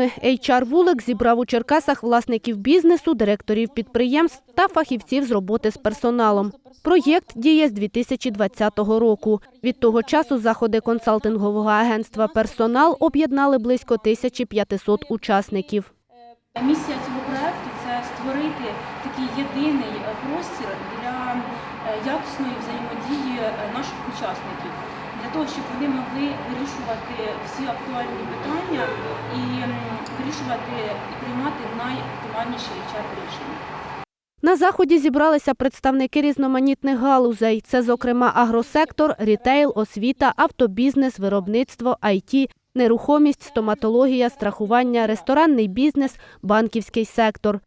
HR Вулик зібрав у Черкасах власників бізнесу, директорів підприємств та фахівців з роботи з персоналом. Проєкт діє з 2020 року. Від того часу заходи консалтингового агентства «Персонал» об'єднали близько 1500 учасників. Місія цього проекту це створити такий єдиний простір для е, якісної взаємодії е, наших учасників, для того, щоб вони могли вирішувати всі актуальні питання і вирішувати і приймати найоптимальніші HR рішення. На заході зібралися представники різноманітних галузей. Це, зокрема, агросектор, рітейл, освіта, автобізнес, виробництво, IT, нерухомість, стоматологія, страхування, ресторанний бізнес, банківський сектор.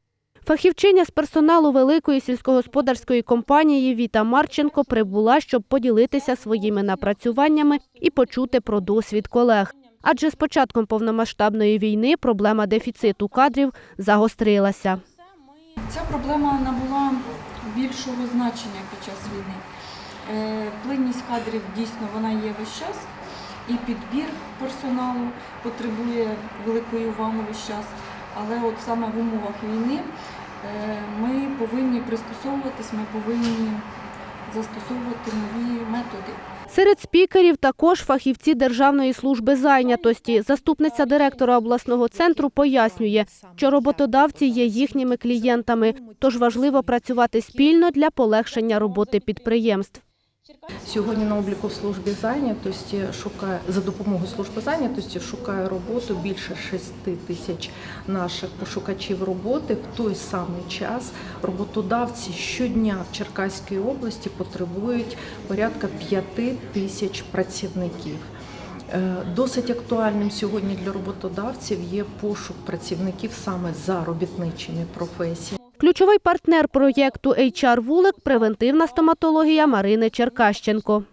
Фахівчиня з персоналу великої сільськогосподарської компанії Віта Марченко прибула, щоб поділитися своїми напрацюваннями і почути про досвід колег. Адже з початком повномасштабної війни проблема дефіциту кадрів загострилася. Ця проблема набула більшого значення під час війни. Е, Плинність кадрів дійсно вона є весь час, і підбір персоналу потребує великої уваги весь час. Але от саме в умовах війни ми повинні пристосовуватись, ми повинні застосовувати нові методи. Серед спікерів також фахівці Державної служби зайнятості. Заступниця директора обласного центру пояснює, що роботодавці є їхніми клієнтами, тож важливо працювати спільно для полегшення роботи підприємств. Сьогодні на обліку в службі зайнятості шукає за допомогою служби зайнятості шукає роботу більше 6 тисяч наших пошукачів роботи. В той самий час роботодавці щодня в Черкаській області потребують порядка 5 тисяч працівників. Е, Досить актуальним сьогодні для роботодавців є пошук працівників саме за робітничими професіями. Ключовий партнер проєкту HR Вулик – превентивна стоматологія Марини Черкащенко.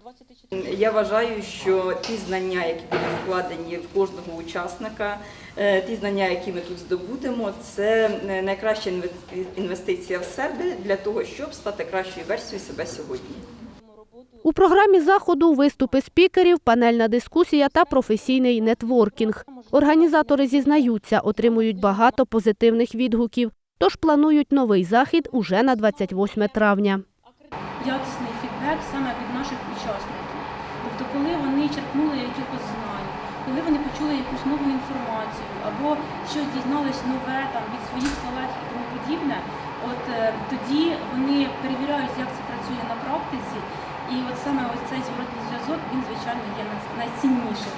Я вважаю, що ті знання, які будуть вкладені в кожного учасника, е, ті знання, які ми тут здобудемо, це е, найкраща інвестиція в себе для того, щоб стати кращою версією себе сьогодні. У програмі заходу виступи спікерів, панельна дискусія та професійний нетворкінг. Організатори зізнаються, отримують багато позитивних відгуків, тож планують новий захід уже на 28 травня. Якісний фідбек саме від наших учасників. Тобто, коли вони черпнули якихось знань, коли вони почули якусь нову інформацію або щось дізнались нове там від своїх колег і тому подібне, от е, тоді вони перевіряють, як це працює на практиці, і от саме ось цей зворотний зв'язок він звичайно є най- найціннішим.